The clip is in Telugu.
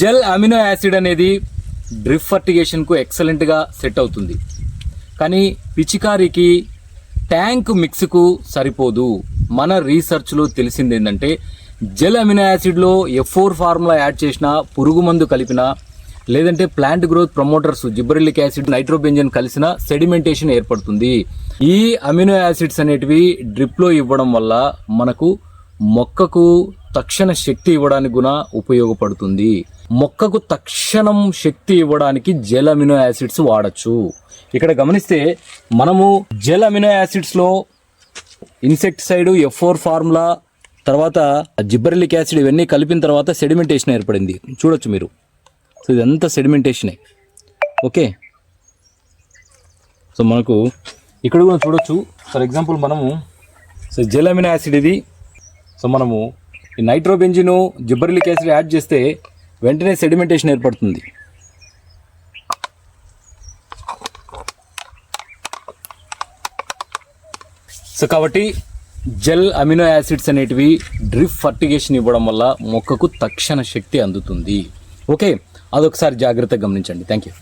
జెల్ అమినో యాసిడ్ అనేది డ్రిప్ ఫర్టిగేషన్కు ఎక్సలెంట్గా సెట్ అవుతుంది. కానీ పిచికారికి ట్యాంక్ మిక్స్కు సరిపోదు. మన రీసెర్చ్లో తెలిసింది ఏంటంటే gel amino యాసిడ్లో A four four formula add చేసిన పురుగు మందు కలిపిన లేదంటే plant growth promoters gibberellic acid nitrobenzene కలిసిన సెడిమెంటేషన్ ఏర్పడుతుంది. ఈ అమినో యాసిడ్స్ అనేటివి డ్రిప్లో ఇవ్వడం వల్ల మనకు మొక్కకు తక్షణ శక్తి ఇవ్వడానికి కూడా ఉపయోగపడుతుంది. మొక్కకు తక్షణం శక్తి ఇవ్వడానికి జెల్ అమినో యాసిడ్స్ వాడచ్చు. ఇక్కడ గమనిస్తే మనము జెల్ అమినో యాసిడ్స్లో ఇన్సెక్టిసైడ్ ఎఫోర్ ఫోర్ ఫార్ములా తర్వాత జిబ్బరిలిక్ యాసిడ్ ఇవన్నీ కలిపిన తర్వాత సెడిమెంటేషన్ ఏర్పడింది. చూడొచ్చు మీరు. సో ఇదంతా సెడిమెంటేషనే. ఓకే? సో మనకు ఇక్కడ కూడా చూడొచ్చు. ఫర్ ఎగ్జాంపుల్ మనము సో జెల్ అమినో యాసిడ్ ఇది. సో మనము ఈ నైట్రోబెంజిను జిబ్బర్లిక్ యాసిడ్ యాడ్ చేస్తే వెంటనే సెడిమెంటేషన్ ఏర్పడుతుంది. సో కాబట్టి జెల్ అమినో యాసిడ్స్ అనేటివి డ్రిప్ ఫర్టిగేషన్ ఇవ్వడం వల్ల మొక్కకు తక్షణ శక్తి అందుతుంది. ఓకే అదొకసారి జాగ్రత్తగా గమనించండి. Thank you